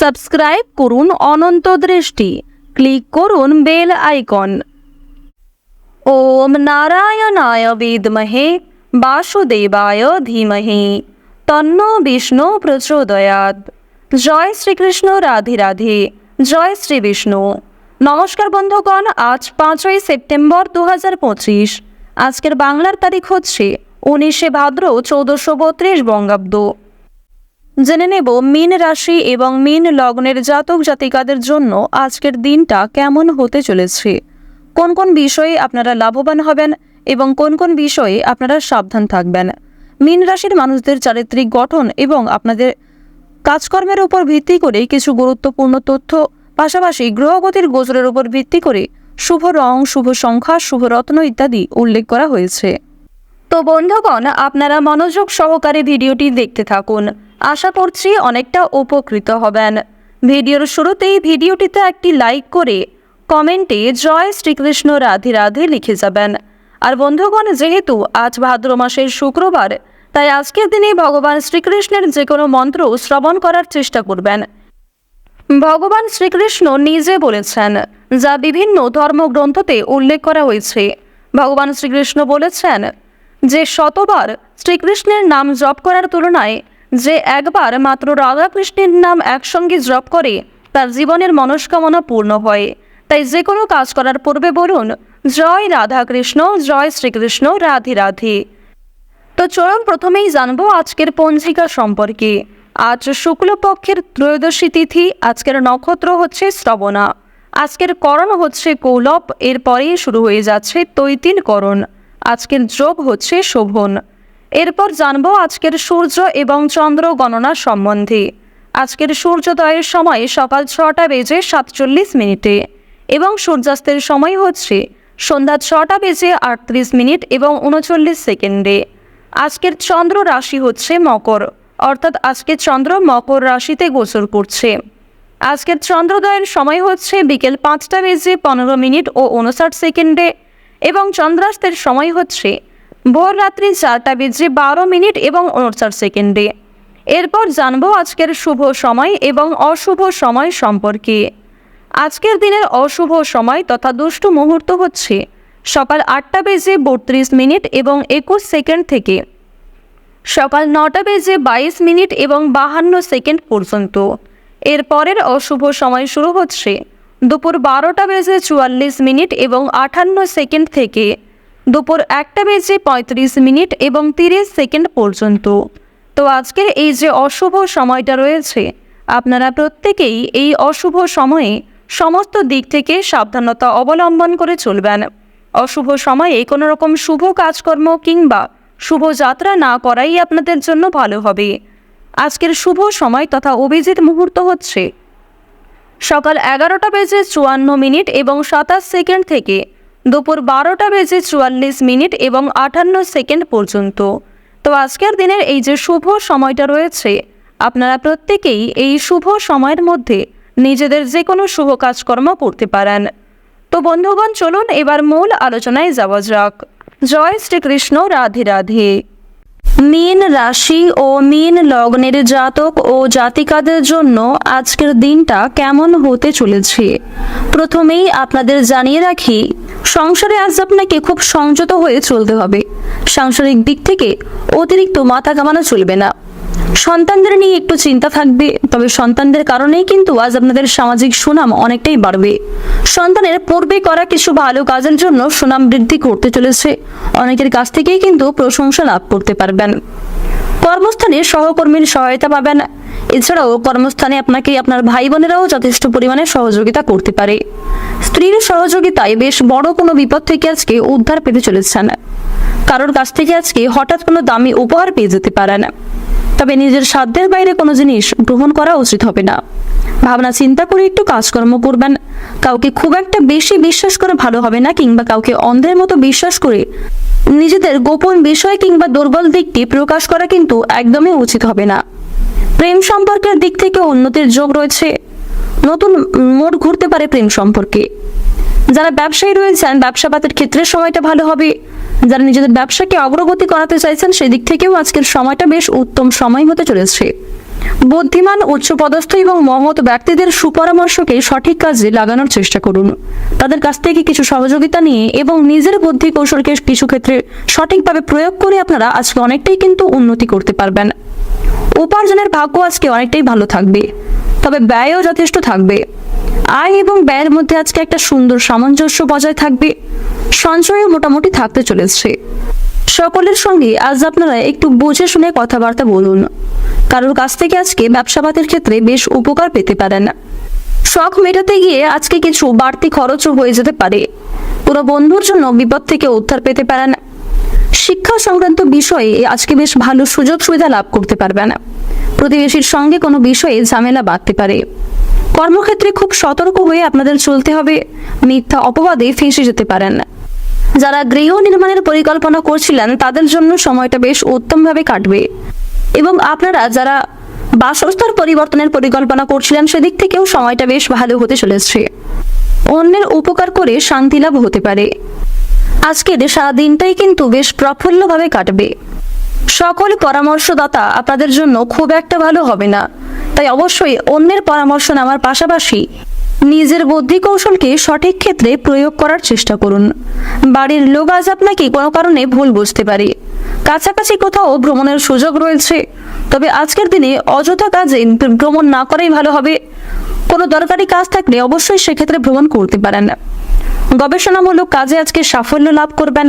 Subscribe করুন অনন্ত দৃষ্টি। Click করুন বেল আইকন। ওম নারায়ণায় বিদ্মহে, বাসুদেবায় ধীমহি তন্ন বিষ্ণু প্রচোদয়াৎ। জয় শ্রীকৃষ্ণ রাধে রাধে, জয় শ্রী বিষ্ণু। নমস্কার বন্ধুগণ, আজ পাঁচই সেপ্টেম্বর দু হাজার পঁচিশ। আজকের বাংলার তারিখ হচ্ছে উনিশে ভাদ্র চৌদ্দশো বত্রিশ বঙ্গাব্দ। জেনে নেব মীন রাশি এবং মীন লগ্নের জাতক জাতিকাদের জন্য আজকের দিনটা কেমন হতে চলেছে। কোন কোন বিষয়ে আপনারা লাভবান হবেন এবং কোন কোন বিষয়ে আপনারা সাবধান থাকবেন। মীন রাশির মানুষদের চারিত্রিক গঠন এবং আপনাদের কাজকর্মের উপর ভিত্তি করে কিছু গুরুত্বপূর্ণ তথ্য, পাশাপাশি গ্রহগতির গোচরের উপর ভিত্তি করে শুভ রং, শুভ সংখ্যা, শুভ রত্ন ইত্যাদি উল্লেখ করা হয়েছে। তো বন্ধুগণ, আপনারা মনোযোগ সহকারে ভিডিওটি দেখতে থাকুন। আশা করছি অনেকটা উপকৃত হবেন। ভিডিওর শুরুতেই ভিডিওটিতে একটি লাইক করে কমেন্টে জয় শ্রীকৃষ্ণ রাধে রাধে লিখে যাবেন। আর বন্ধুগণ, যেহেতু আজ ভাদ্র মাসের শুক্রবার, তাই আজকের দিনে ভগবান শ্রীকৃষ্ণের যে কোনো মন্ত্র শ্রবণ করার চেষ্টা করবেন। ভগবান শ্রীকৃষ্ণ নিজে বলেছেন, যা বিভিন্ন ধর্মগ্রন্থতে উল্লেখ করা হয়েছে। ভগবান শ্রীকৃষ্ণ বলেছেন যে শতবার শ্রীকৃষ্ণের নাম জপ করার তুলনায় যে একবার মাত্র রাধাকৃষ্ণের নাম একসঙ্গে জপ করে, তার জীবনের মনস্কামনা পূর্ণ হয়। তাই যে কোনো কাজ করার পূর্বে বলুন, জয় রাধাকৃষ্ণ, জয় শ্রীকৃষ্ণ, রাধে রাধে। তো চরম প্রথমেই জানব আজকের পঞ্জিকা সম্পর্কে। আজ শুক্লপক্ষের ত্রয়োদশী তিথি, আজকের নক্ষত্র হচ্ছে শ্রবণা। আজকের করণ হচ্ছে কৌলভ এরপরেই শুরু হয়ে যাচ্ছে তৈতিন করণ। আজকের যোগ হচ্ছে শোভন। এরপর জানব আজকের সূর্য এবং চন্দ্র গণনা সম্বন্ধে। আজকের সূর্যোদয়ের সময় সকাল ছটা বেজে সাতচল্লিশ মিনিটে এবং সূর্যাস্তের সময় হচ্ছে সন্ধ্যা ছটা বেজে আটত্রিশ মিনিট এবং উনচল্লিশ সেকেন্ডে। আজকের চন্দ্র রাশি হচ্ছে মকর, অর্থাৎ আজকে চন্দ্র মকর রাশিতে গোচর করছে। আজকের চন্দ্রোদয়ের সময় হচ্ছে বিকেল পাঁচটা বেজে পনেরো মিনিট ও উনষাট সেকেন্ডে এবং চন্দ্রাস্তের সময় হচ্ছে ভোর রাত্রি চারটা বেজে বারো মিনিট এবং উনষাট সেকেন্ডে। এরপর জানব আজকের শুভ সময় এবং অশুভ সময় সম্পর্কে। আজকের দিনের অশুভ সময় তথা দুষ্টু মুহূর্ত হচ্ছে সকাল আটটা বেজে বত্রিশ মিনিট এবং একুশ সেকেন্ড থেকে। সকাল নটা বেজে বাইশ মিনিট এবং বাহান্ন সেকেন্ড পর্যন্ত। এর পরের অশুভ সময় শুরু হচ্ছে দুপুর বারোটা বেজে চুয়াল্লিশ মিনিট এবং আটান্ন সেকেন্ড থেকে দুপুর একটা বেজে পঁয়ত্রিশ মিনিট এবং তিরিশ সেকেন্ড পর্যন্ত। তো আজকের এই যে অশুভ সময়টা রয়েছে, আপনারা প্রত্যেকেই এই অশুভ সময়ে সমস্ত দিক থেকে সাবধানতা অবলম্বন করে চলবেন। অশুভ সময়ে কোনো রকম শুভ কাজকর্ম কিংবা শুভ যাত্রা না করাই আপনাদের জন্য ভালো হবে। আজকের শুভ সময় তথা অভিজিৎ মুহূর্ত হচ্ছে সকাল এগারোটা বেজে চুয়ান্ন মিনিট এবং সাতাশ সেকেন্ড থেকে দুপুর বারোটা বেজে চুয়াল্লিশ মিনিট এবং আটান্ন সেকেন্ড পর্যন্ত। তো আজকের দিনের এই যে শুভ সময়টা রয়েছে, আপনারা প্রত্যেকেই এই শুভ সময়ের মধ্যে নিজেদের যে কোনো শুভ কাজকর্ম করতে পারেন। তো বন্ধুগণ, চলুন এবার মূল আলোচনায় যাওয়া যাক। জয় শ্রীকৃষ্ণ, রাধে রাধে। মীন রাশি ও মীন লগ্নের জাতক ও জাতিকাদের জন্য আজকের দিনটা কেমন হতে চলেছে? প্রথমেই আপনাদের জানিয়ে রাখি, সংসারে আজ আপনাকে খুব সংযত হয়ে চলতে হবে। সাংসারিক দিক থেকে অতিরিক্ত মাথা কামানো চলবে না। সন্তানদের নিয়ে একটু চিন্তা থাকবে, তবে সন্তানদের কারণেই কিন্তু আজ আপনাদের সামাজিক সুনাম অনেকটাই বাড়বে। সন্তানের পূর্বে করা কিছু ভালো কাজের জন্য সুনাম বৃদ্ধি করতে চলেছে। অনেকের কাছ থেকেই কিন্তু প্রশংসা লাভ করতে পারবেন। কর্মস্থানে সহকর্মীর সহায়তা পাবেন। এছাড়াও কর্মস্থানে আপনাকে আপনার ভাই বোনেরাও যথেষ্ট পরিমাণে সহযোগিতা করতে পারে। স্ত্রীর সহযোগিতায় বেশ বড় কোনো বিপদ থেকে আজকে উদ্ধার পেতে চলেছেন। কারোর কাছ থেকে আজকে হঠাৎ কোনো দামি উপহার পেয়ে যেতে পারেন। তবে নিজের সাধ্যের বাইরে কোনো জিনিস গ্রহণ করা উচিত হবে না। ভাবনা চিন্তা করে একটু কাজকর্ম করবেন। কাউকে খুব একটা বেশি বিশ্বাস করে ভালো হবে না কিংবা কাউকে অন্ধের মতো বিশ্বাস করে নিজেদের গোপন বিষয় কিংবা দুর্বল দিকটি প্রকাশ করা কিন্তু একদমই উচিত হবে না। প্রেম সম্পর্কের দিক থেকে উন্নতির যোগ রয়েছে। নতুন মোড় ঘুরতে পারে প্রেম সম্পর্কে। যারা ব্যবসায়ী রয়েছেন, ব্যবসাপাতের ক্ষেত্রে সময়টা ভালো হবে। যারা নিজেদের ব্যবসাকে অগ্রগতি করাতে চাইছেন, সেদিক থেকেও আজকের সময়টা বেশ উত্তম সময় হতে চলেছে। বুদ্ধিমান, উচ্চপদস্থ এবং মহৎ ব্যক্তিদের সুপরামর্শকে সঠিক কাজে লাগানোর চেষ্টা করুন। তাদের কাছ থেকে কিছু সহযোগিতা নিয়ে এবং নিজের বুদ্ধি কৌশলকে কিছু ক্ষেত্রে সঠিকভাবে প্রয়োগ করে আপনারা আজকে অনেকটাই কিন্তু উন্নতি করতে পারবেন। উপার্জনের ভাগ্য আজকে অনেকটাই ভালো থাকবে। তবে ব্যয়ও যথেষ্ট থাকবে। আয় এবং ব্যয়ের মধ্যে আজকে একটা সুন্দর সামঞ্জস্য বজায় থাকবে। সঞ্চয়ও মোটামুটি থাকতে চলেছে। সকলের সঙ্গে আজ আপনারা একটু বুঝে শুনে কথাবার্তা বলুন। কারোর কাছ থেকে আজকে ব্যবসাপাতের ক্ষেত্রে বেশ উপকার পেতে পারেন। শখ মেটাতে গিয়ে আজকে কিছু বাড়তি খরচও হয়ে যেতে পারে। পুরো বন্ধুর জন্য বিপদ থেকে উদ্ধার পেতে পারেন। শিক্ষা সংক্রান্ত বিষয়ে আজকে বেশ ভালো সুযোগ সুবিধা লাভ করতে পারবেন। প্রতিবেশীর সঙ্গে কোনো বিষয়ে ঝামেলা বাঁধতে পারে। কর্মক্ষেত্রে খুব সতর্ক হয়ে আপনাদের চলতে হবে। মিথ্যা অপবাদে ফেঁসে যেতে পারেন। যারা গৃহ নির্মাণের পরিকল্পনা করছিলেন, তাদের জন্য সময়টা বেশ উত্তমভাবে কাটবে। এবং আপনারা যারা বাসস্থান পরিবর্তনের পরিকল্পনা করছিলেন, সেদিক থেকেও সময়টা বেশ ভালো হতে চলেছে। অন্যের উপকার করে শান্তি লাভ হতে পারে। আজকের সারা দিনটাই কিন্তু বেশ প্রফুল্লভাবে কাটবে। সকল পরামর্শদাতা আপনাদের জন্য খুব একটা ভালো হবে না। তাই অবশ্যই অন্যের পরামর্শ নেওয়ার পাশাপাশি নিজের বুদ্ধি কৌশলকে সঠিক ক্ষেত্রে প্রয়োগ করার চেষ্টা করুন। বাড়ির লোক আজ আপনাকে কোনো কারণে ভুল বুঝতে পারে। কাছাকাছি কোথাও ভ্রমণের সুযোগ রয়েছে। তবে আজকের দিনে অযথা কাজে ভ্রমণ না করাই ভালো হবে। কোনো দরকারি কাজ থাকলে অবশ্যই সেক্ষেত্রে ভ্রমণ করতে পারেন। গবেষণামূলক কাজে আজকে সাফল্য লাভ করবেন।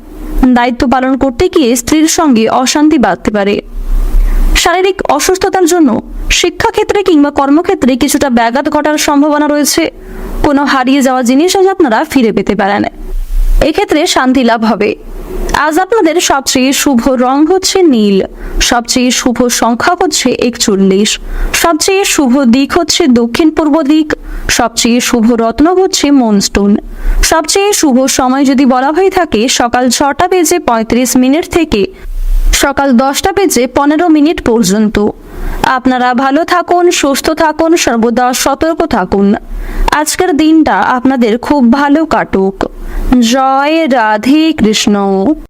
দায়িত্ব পালন করতে গিয়ে স্ত্রীর সঙ্গে অশান্তি বাড়তে পারে। শারীরিক অসুস্থতার জন্য শিক্ষাক্ষেত্রে কিংবা কর্মক্ষেত্রে কিছুটা ব্যাঘাত ঘটার সম্ভাবনা রয়েছে। কোনো হারিয়ে যাওয়া জিনিস আজ আপনারা ফিরে পেতে পারেন। এক্ষেত্রে শান্তি লাভ হবে। আজ আপনাদের সবচেয়ে শুভ রং হচ্ছে নীল, সবচেয়ে শুভ সংখ্যা হচ্ছে একচল্লিশ, সবচেয়ে শুভ দিক হচ্ছে দক্ষিণ পূর্ব দিক, সবচেয়ে শুভ রত্ন হচ্ছে মনস্টোন সবচেয়ে শুভ সময় যদি বলা হয়ে থাকে, সকাল ছটা বেজে পঁয়ত্রিশ মিনিট থেকে সকাল দশটা বেজে পনেরো মিনিট পর্যন্ত। আপনারা ভালো থাকুন, সুস্থ থাকুন, সর্বদা সতর্ক থাকুন। আজকের দিনটা আপনাদের খুব ভালো কাটুক। জয় রাধে কৃষ্ণ।